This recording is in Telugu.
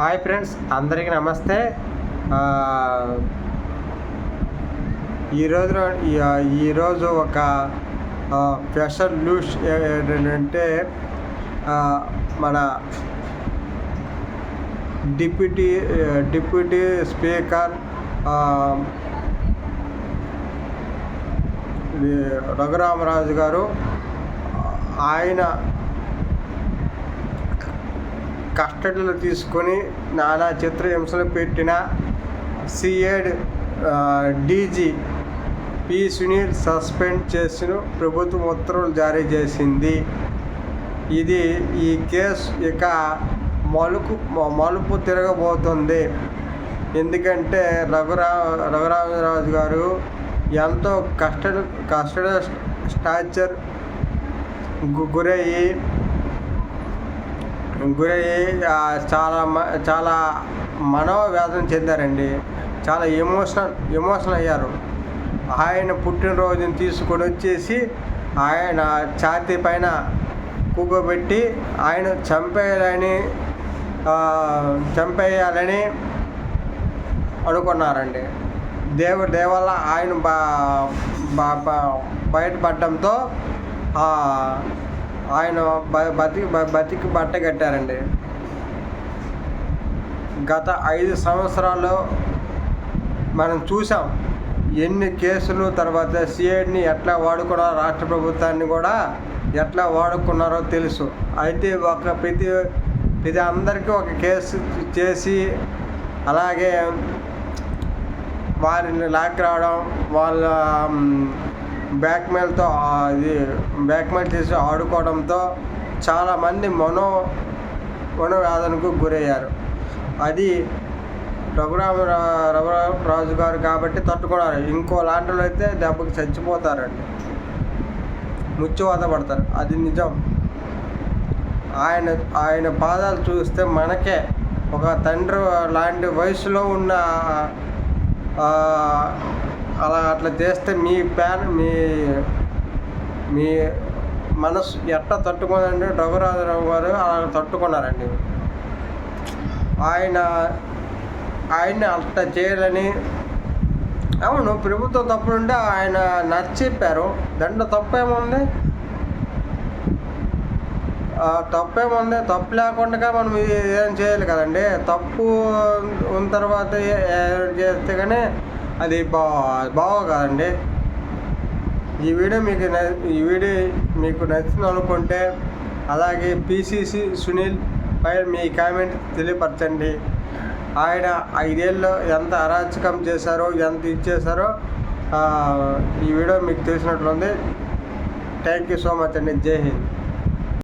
హాయ్ ఫ్రెండ్స్ అందరికీ నమస్తే. ఈరోజు ఈరోజు ఒక స్పెషల్ న్యూస్ ఏంటంటే మన డిప్యూటీ డిప్యూటీ స్పీకర్ రఘురామరాజు గారు ఆయన కస్టడీలో తీసుకొని నానా చిత్రహింసలు పెట్టిన CID DG P Sunil suspend చేసిన ప్రభుత్వం ఉత్తర్వులు జారీ చేసింది. ఇది ఈ కేసు ఇక మలుపు మలుపు తిరగబోతుంది. ఎందుకంటే రఘురా రఘురామరాజు గారు ఎంతో కష్ట కస్టడ స్టాచర్ గు- గురయ్యి గురయ్యి చాలా మ- చాలా మనోవేదన చెందారండి. చాలా ఎమోషనల్ ఎమోషనల్ అయ్యారు. ఆయన పుట్టినరోజుని తీసుకొని వచ్చేసి ఆయన ఛాతీ పైన కూకోబెట్టి ఆయన చంపేయాలని చంపేయాలని అనుకున్నారండి. దేవుడు దేవల్ల ఆయన బా బా- బయటపడడంతో ఆయన బతికి బతికి బట్ట కట్టారండి. గత ఐదు సంవత్సరాల్లో మనం చూసాం ఎన్ని కేసులు తర్వాత సిఐడిని ఎట్లా వాడుకున్నారో రాష్ట్ర ప్రభుత్వాన్ని కూడా ఎట్లా వాడుకున్నారో తెలుసు. అయితే ఒక ప్రతి ప్రతి అందరికీ ఒక కేసు చేసి అలాగే వారిని లాక్ రావడం వాళ్ళ బ్యాక్మెయిల్తో అది బ్యాక్మెయిల్ చేసి ఆడుకోవడంతో చాలామంది మనో మనోవేదనకు గురయ్యారు. అది రఘురామ రఘురామరాజు గారు కాబట్టి తట్టుకున్నారు. ఇంకో లాంటిలో అయితే దెబ్బకి చచ్చిపోతారండి. ముచ్చువాత పడతారు అది నిజం. ఆయన ఆయన పాదాలు చూస్తే మనకే ఒక తండ్రి లాంటి వయసులో ఉన్న అలా అట్లా చేస్తే మీ ప్యాన్ మీ మీ మనసు ఎట్లా తట్టుకోదండి రఘురాజరావు గారు అలా తట్టుకున్నారండి. ఆయన ఆయన్ని అట్లా చేయాలని అవును ప్రభుత్వం తప్పుడుంటే ఆయన నచ్చి చెప్పారు తప్పేముంది? ఆ, తప్పేముంది? తప్పు లేకుండా మనం ఏం చేయాలి కదండి? తప్పు ఉన్న తర్వాత చేస్తే కానీ అది బా బాగో కదండి ఈ వీడియో మీకు న- ఈ వీడియో మీకు నచ్చింది అనుకుంటే అలాగే పిసిసి సునీల్ పై మీ కామెంట్ తెలియపరచండి. ఆయన ఐదేళ్ళు ఎంత అరాచకం చేశారో ఎంత ఇచ్చేశారో ఈ వీడియో మీకు తెలిసినట్లుంది. థ్యాంక్ యూ సో మచ్ అండి. జై హింద్.